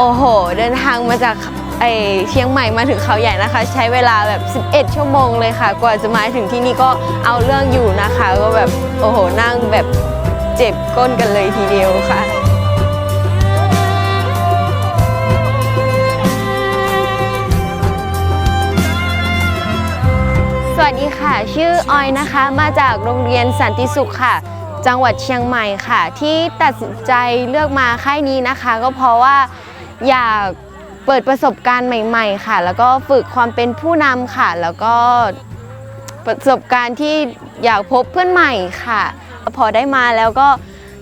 โอ้โห เดินทางมาจากไอเชียงใหม่มาถึงเขาใหญ่นะคะ ใช้เวลาแบบ 11 ชั่วโมงเลยค่ะ กว่าจะมาถึงที่นี่ก็เอาเรื่องอยู่นะคะ ก็แบบโอ้โหนั่งแบบเจ็บก้นกันเลยทีเดียวค่ะสวัสดีค่ะ ชื่อออยนะคะ มาจากโรงเรียนสันติสุขค่ะ จังหวัดเชียงใหม่ค่ะ ที่ตัดสินใจเลือกมาค่ายนี้นะคะ ก็เพราะว่า อยากเปิดประสบการณ์ใหม่ ๆ ค่ะ แล้วก็ฝึกความเป็นผู้นำค่ะ แล้วก็ประสบการณ์ที่อยากพบเพื่อนใหม่ค่ะ พอได้มาแล้วก็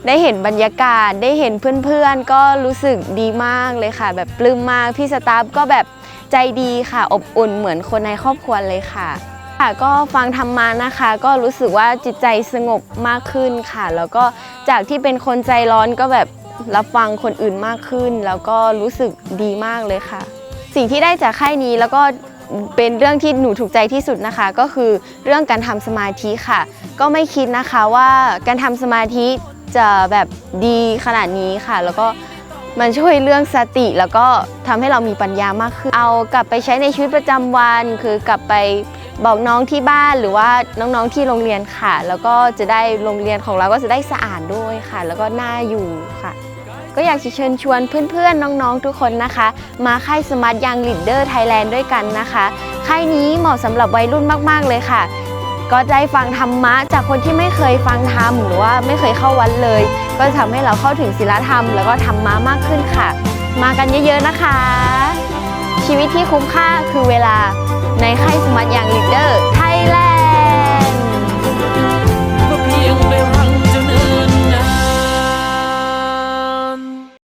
ได้เห็นบรรยากาศได้เห็นเพื่อนๆ ก็รู้สึกดีมากเลยค่ะ แบบปลื้มมากพี่สตาฟก็แบบใจดีค่ะ อบอุ่นเหมือนคนในครอบครัวเลยค่ะค่ะก็ฟังธรรมานะคะ ก็รู้สึกว่าจิตใจสงบมากขึ้นค่ะ แล้วก็จากที่เป็นคนใจร้อนก็แบบ รับฟังคนอื่นมากขึ้น แล้วก็รู้สึกดีมากเลยค่ะ สิ่งที่ได้จากค่ายนี้แล้วก็เป็นเรื่องที่หนูถูกใจที่สุดนะคะ ก็คือเรื่องการทำสมาธิค่ะ ก็ไม่คิดนะคะว่าการทำสมาธิจะแบบดีขนาดนี้ค่ะ แล้วก็มันช่วยเรื่องสติแล้วก็ทำให้เรามีปัญญามากขึ้น เอากลับไปใช้ในชีวิตประจำวัน คือกลับไป บอกน้องที่บ้านหรือว่าน้องๆที่โรงเรียนค่ะ แล้วก็จะได้โรงเรียนของเราก็จะได้สะอาดด้วยค่ะ แล้วก็น่าอยู่ค่ะ ก็อยากจะเชิญชวนเพื่อนๆน้องๆทุกคนนะคะ มาค่ายสมาร์ทยังลีดเดอร์ไทยแลนด์ด้วยกันนะคะค่ายนี้เหมาะสำหรับวัยรุ่นมากๆเลยค่ะ ก็ได้ฟังธรรมะจากคนที่ไม่เคยฟังธรรมหรือว่าไม่เคยเข้าวัดเลย ก็จะทำให้เราเข้าถึงศีลธรรม แล้วก็ธรรมะมากขึ้นค่ะ มากันเยอะๆนะคะ ชีวิตที่คุ้มค่าคือเวลาในค่ายสมัติอย่างลีดเดอร์